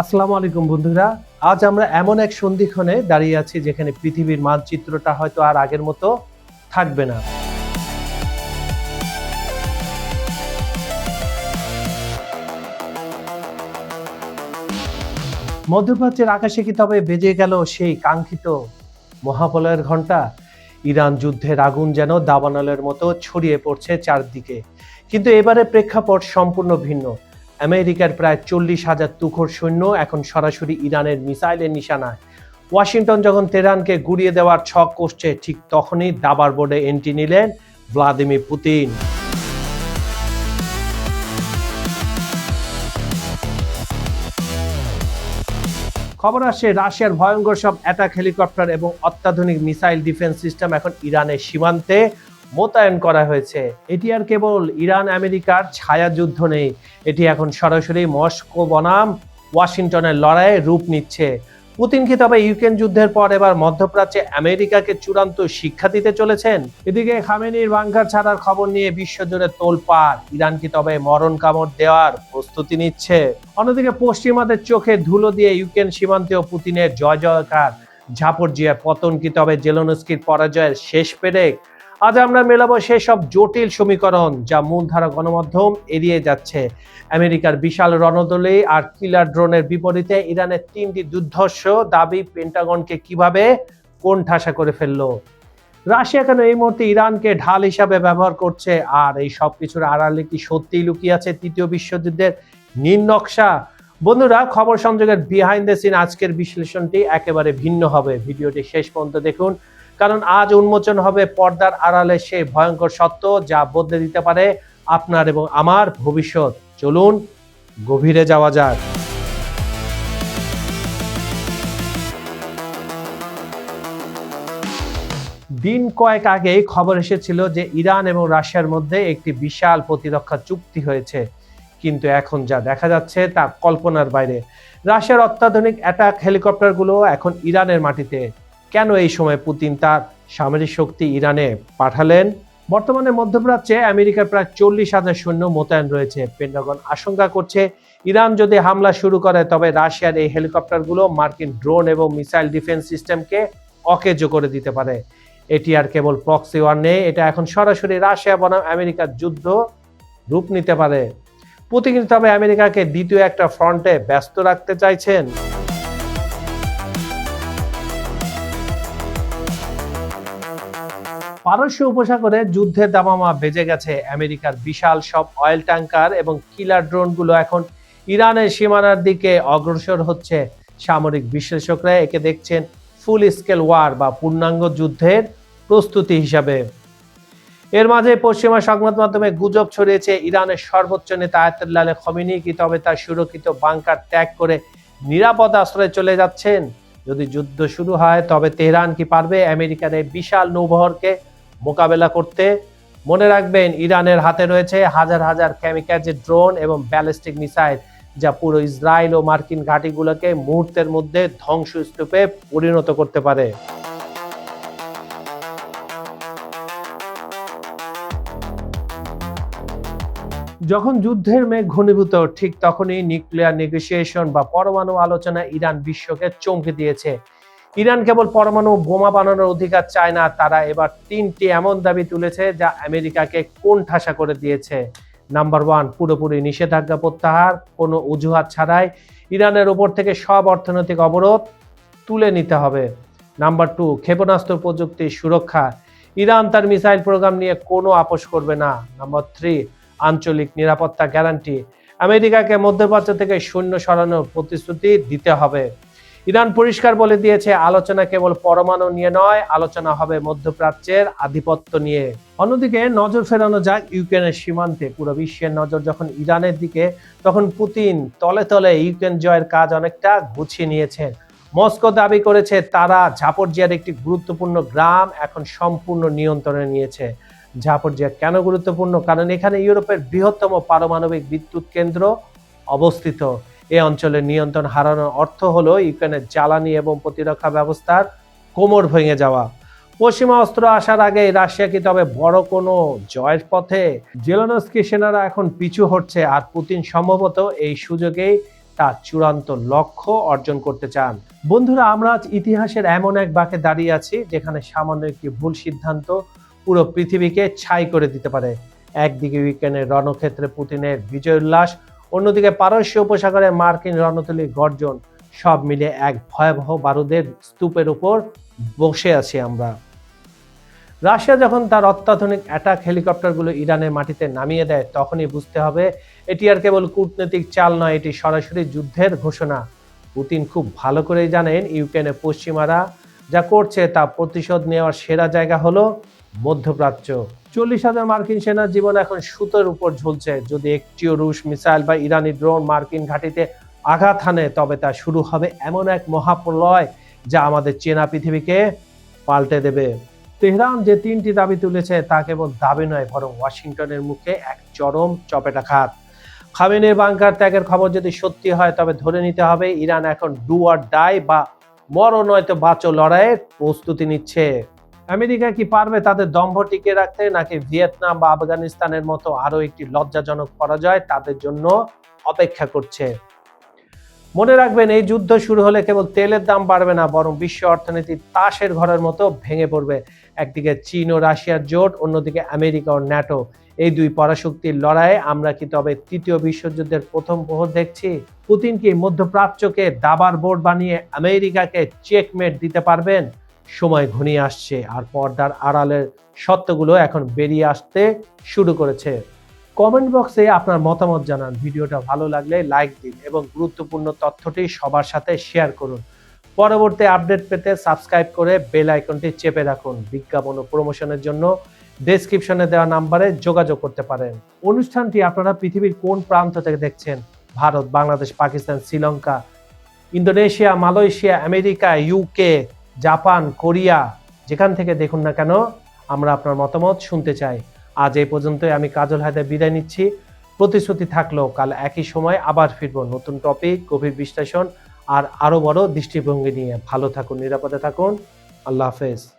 আসসালামু আলাইকুম বন্ধুরা। আজ আমরা এমন এক সন্ধিক্ষণে দাঁড়িয়ে আছি যেখানে পৃথিবীর মানচিত্রটা হয়তো আর আগের মতো থাকবে না। মধ্যপ্রাচ্যের আকাশে কি তবে বেজে গেল সেই কাঙ্ক্ষিত মহাপলয়ের ঘণ্টা ইরান যুদ্ধের আগুন যেন দাবানলের মতো ছড়িয়ে পড়ছে চারদিকে। কিন্তু এবারে প্রেক্ষাপট সম্পূর্ণ ভিন্ন। আমেরিকার প্রায় চল্লিশ হাজার তুখোর সৈন্য এখন সরাসরি ইরানের মিসাইলের নিশানায়। ওয়াশিংটন যখন তেহরানকে গুড়িয়ে দেওয়ার ছক কষছে, ঠিক তখনই দাবার বোর্ডে এন্ট্রি নিলেন ভ্লাদিমির পুতিন। খবর আসছে, রাশিয়ার ভয়ঙ্কর সব অ্যাটাক হেলিকপ্টার এবং অত্যাধুনিক মিসাইল ডিফেন্স সিস্টেম এখন ইরানের সীমান্তে। মোতায়েন করা হয়েছে। এটি আর কেবল ইরান, আমেরিকার ছায়া যুদ্ধ নেই। এটি এখন সরাসরি মস্কো বনাম, ওয়াশিংটনের লড়াইয়ে রূপ নিচ্ছে। পুতিন কি তবে ইউক্রেন যুদ্ধের পর এবার মধ্যপ্রাচ্যে আমেরিকাকে চূড়ান্ত শিক্ষা দিতে চলেছেন? এদিকে খামেনির বাংকার ছাড়ার খবর নিয়ে বিশ্বজুড়ে তোলপাড়। ইরান কি তবে মরণ কামড় দেওয়ার প্রস্তুতি নিচ্ছে? অন্যদিকে পশ্চিমাদের চোখে ধুলো দিয়ে ইউক্রেন সীমান্তেও পুতিনের জয় জয়কার ঝাপড়জিয়ার পতন কি তবে জেলোনস্কির পরাজয়ের শেষ পেরেক? আজ আমরা মেলাবো সেসব জটিল সমীকরণ যা মূলধারা গণমাধ্যম এড়িয়ে যাচ্ছে। আমেরিকার বিশাল রণদলে আর কিলার ড্রোনের বিপরীতে ইরানের তিনটি দুর্ধর্ষ দাবি পেন্টাগনকে কীভাবে কোণঠাসা করে ফেলল? রাশিয়া কেন এই মুহূর্তে ইরানকে ঢাল হিসাবে ব্যবহার করছে? আর এই সব কিছুর আড়ালে কি সত্যিই লুকিয়ে আছে তৃতীয় বিশ্বযুদ্ধের নীল নকশা? বন্ধুরা, খবর সংযোগের বিহাইন্ড দ্য সিন আজকের বিশ্লেষণটি একেবারে ভিন্ন হবে। ভিডিওটি শেষ পর্যন্ত দেখুন। কারণ আজ উন্মোচন হবে পর্দার আড়ালে সেই ভয়ঙ্কর সত্য যা বদলে দিতে পারে আপনার এবং আমার ভবিষ্যৎ। চলুন, গভীরে যাওয়া যাক। দিন কয়েক আগেই খবর এসেছিল যে ইরান এবং রাশিয়ার মধ্যে একটি বিশাল প্রতিরক্ষা চুক্তি হয়েছে। কিন্তু এখন যা দেখা যাচ্ছে তা কল্পনার বাইরে। রাশিয়ার অত্যাধুনিক অ্যাটাক হেলিকপ্টারগুলো এখন ইরানের মাটিতে। কেন এই সময় পুতিন তার সামরিক শক্তি ইরানে পাঠালেন? বর্তমানে মধ্যপ্রাচ্যে আমেরিকার প্রায় চল্লিশ হাজার সৈন্য মোতায়েন রয়েছে। পেন্টাগন আশঙ্কা করছে, ইরান যদি হামলা শুরু করে, তবে রাশিয়ার এই হেলিকপ্টারগুলো মার্কিন ড্রোন এবং মিসাইল ডিফেন্স সিস্টেমকে অকেজো করে দিতে পারে। এটি আর কেবল প্রক্সি ওয়ার নেই, এটা এখন সরাসরি রাশিয়া বনাম আমেরিকার যুদ্ধ রূপ নিতে পারে। পুতিন, তবে আমেরিকাকে দ্বিতীয় একটা ফ্রন্টে ব্যস্ত রাখতে চাইছেন। পারস্য উপসাগরে যুদ্ধের দামামা বেজে গেছে। আমেরিকার বিশাল সব অয়েল ট্যাঙ্কার এবং কিলার ড্রোনগুলো এখন ইরানের সীমানার দিকে অগ্রসর হচ্ছে। সামরিক বিশ্লেষকরা একে দেখছেন ফুল স্কেল ওয়ার বা পূর্ণাঙ্গ যুদ্ধের প্রস্তুতি হিসাবে। এর মাঝে পশ্চিমা সংবাদ মাধ্যমে গুজব ছড়িয়েছে ইরানের সর্বোচ্চ নেতা আয়াতুল্লাহ খমিনি কি তবে তার সুরক্ষিত বাংকার ত্যাগ করে নিরাপদ আশ্রয়ে চলে যাচ্ছেন? যদি যুদ্ধ শুরু হয়, তবে তেহরান কি পারবে? আমেরিকার এই বিশাল নৌবহরকে মোকাবেলা করতে। মনে রাখবেন, ইরানের হাতে রয়েছে হাজার হাজার ক্যামিকাজের ড্রোন এবং ব্যালিস্টিক মিসাইল যা পুরো ইসরায়েল ও মার্কিন ঘাঁটিগুলোকে মুহূর্তের মধ্যে ধ্বংসস্তূপে পরিণত করতে পারে। যখন যুদ্ধের মেঘ ঘনীভূত, ঠিক তখনই নিউক্লিয়ার নেগোসিয়েশন বা পরমাণু আলোচনা ইরান বিশ্বকে চমকে দিয়েছে। ইরান কেবল পরমাণু বোমা বানানোর অধিকার চায় না, তারা এবার তিনটি এমন দাবি তুলেছে যা আমেরিকাকে কোন ঠাসা করে দিয়েছে। নাম্বার ওয়ান, পুরোপুরি নিষেধাজ্ঞা প্রত্যাহার, কোনো অজুহাত ছাড়াই ইরানের উপর থেকে সব অর্থনৈতিক অবরোধ তুলে নিতে হবে। নাম্বার টু, ক্ষেপণাস্ত্র প্রযুক্তির সুরক্ষা, ইরান তার মিসাইল প্রোগ্রাম নিয়ে কোনো আপোষ করবে না। নাম্বার থ্রি, আঞ্চলিক নিরাপত্তা গ্যারান্টি, আমেরিকাকে মধ্যপ্রাচ্য থেকে সৈন্য সরানোর প্রতিশ্রুতি দিতে হবে। ইরান পরিষ্কার বলে দিয়েছে, আলোচনা কেবল পরমাণু নিয়ে নয়, আলোচনা হবে মধ্যপ্রাচ্যের আধিপত্য নিয়ে। অন্যদিকে নজর ফেরানো যাক ইউক্রেনের সীমান্তে। পুরো বিশ্বের নজর যখন ইরানের দিকে, তখন পুতিন তলে তলে ইউক্রেন জয়ের কাজ অনেকটা গুছিয়ে নিয়েছেন মস্কো দাবি করেছে, তারা ঝাপরজিয়ার একটি গুরুত্বপূর্ণ গ্রাম এখন সম্পূর্ণ নিয়ন্ত্রণে নিয়েছে। ঝাপরজিয়া কেন গুরুত্বপূর্ণ? কারণ এখানে ইউরোপের বৃহত্তম পারমাণবিক বিদ্যুৎ কেন্দ্র অবস্থিত। এই অঞ্চলের নিয়ন্ত্রণ হারানোর অর্থ হলো ইউক্রেনের জ্বালানি এবং প্রতিরক্ষা ব্যবস্থার কোমর ভেঙে যাওয়া। পশ্চিমা অস্ত্র আসার আগে রাশিয়া কি তবে বড় কোনো জয়ের পথে? জেলনস্কি সেনারা এখন পিছু হটছে আর পুতিন সম্ভবত এই সুযোগেই তার চূড়ান্ত লক্ষ্য অর্জন করতে চান। বন্ধুরা, আমরা আজ ইতিহাসের এমন এক বাঁকে দাঁড়িয়ে আছি যেখানে সামান্য একটি ভুল সিদ্ধান্ত পুরো পৃথিবীকে ছাই করে দিতে পারে। একদিকে ইউক্রেনের রণক্ষেত্রে পুতিনের বিজয় উল্লাস অন্যদিকে পারস্য উপসাগরে মার্কিন রণতলীর গর্জন সব মিলে এক ভয়াবহ বারুদের স্তূপের উপর বসে আছি আমরা। রাশিয়া যখন তার অত্যাধুনিক অ্যাটাক হেলিকপ্টারগুলো ইরানের মাটিতে নামিয়ে দেয়, তখনই বুঝতে হবে এটি আর কেবল কূটনৈতিক চাল নয়, এটি সরাসরি যুদ্ধের ঘোষণা। পুতিন খুব ভালো করেই জানেন, ইউক্রেনের পশ্চিমারা যা করছে তা প্রতিশোধ নেওয়ার সেরা জায়গা হলো মধ্যপ্রাচ্য। চল্লিশ হাজার মার্কিন সেনার জীবন এখন সুতোর উপর ঝুলছে। যদি একটিও রুশ মিসাইল বা ইরানি ড্রোন মার্কিন ঘাঁটিতে আঘাত হানে, তবে তা শুরু হবে এমন এক মহাপ্রলয় যা আমাদের চেনা পৃথিবীকে পাল্টে দেবে। তেহরান যে তিনটি দাবি তুলেছে, তা কেবল দাবি নয়, বরং ওয়াশিংটনের মুখে এক চরম চপেটাঘাত। খামেনের বাংকার ত্যাগের খবর যদি সত্যি হয়, তবে ধরে নিতে হবে ইরান এখন ডু আর ডাই বা মরো নয়তো বাঁচো লড়াইয়ের প্রস্তুতি নিচ্ছে। আমেরিকা কি পারবে তাদের দম্ভ টিকে রাখতে, নাকি ভিয়েতনাম বা আফগানিস্তানের মতো আরও একটি লজ্জাজনক পরাজয় তাদের জন্য অপেক্ষা করছে? মনে রাখবেন, এই যুদ্ধ শুরু হলে কেবল তেলের দাম বাড়বে না, বরং বিশ্ব অর্থনীতি তাসের ঘরের মতো ভেঙে পড়বে। একদিকে চীন ও রাশিয়ার জোট, অন্যদিকে আমেরিকা ও ন্যাটো। এই দুই পরাশক্তির লড়াইয়ে আমরা কি তবে তৃতীয় বিশ্বযুদ্ধের প্রথম প্রহর দেখছি? পুতিন কি মধ্যপ্রাচ্যকে দাবার বোর্ড বানিয়ে আমেরিকাকে চেকমেট দিতে পারবেন? সময় ঘনিয়ে আসছে আর পর্দার আড়ালের সত্যগুলো এখন বেরিয়ে আসতে শুরু করেছে। কমেন্ট বক্সে আপনার মতামত জানান। ভিডিওটা ভালো লাগলে লাইক দিন এবং গুরুত্বপূর্ণ তথ্যটি সবার সাথে শেয়ার করুন। পরবর্তী আপডেট পেতে সাবস্ক্রাইব করে বেল আইকনটি চেপে রাখুন। বিজ্ঞাপন ও প্রমোশনের জন্য ডেসক্রিপশনে দেওয়া নাম্বারে যোগাযোগ করতে পারেন। অনুষ্ঠানটি আপনারা পৃথিবীর কোন প্রান্ত থেকে দেখছেন? Bharat, Bangladesh, Pakistan, Sri Lanka, Indonesia, Malaysia, America, UK Japan, Korea, যেখান থেকে দেখুন না কেন, আমরা আপনার মতামত শুনতে চাই। আজ এই পর্যন্তই আমি কাজল হায়দার বিদায় নিচ্ছি। প্রতিশ্রুতি থাকলেও কাল একই সময় আবার ফিরবো নতুন টপিক, গভীর বিশ্লেষণ আর আরও বড় দৃষ্টিভঙ্গি নিয়ে। ভালো থাকুন, নিরাপদে থাকুন। আল্লাহ হাফেজ।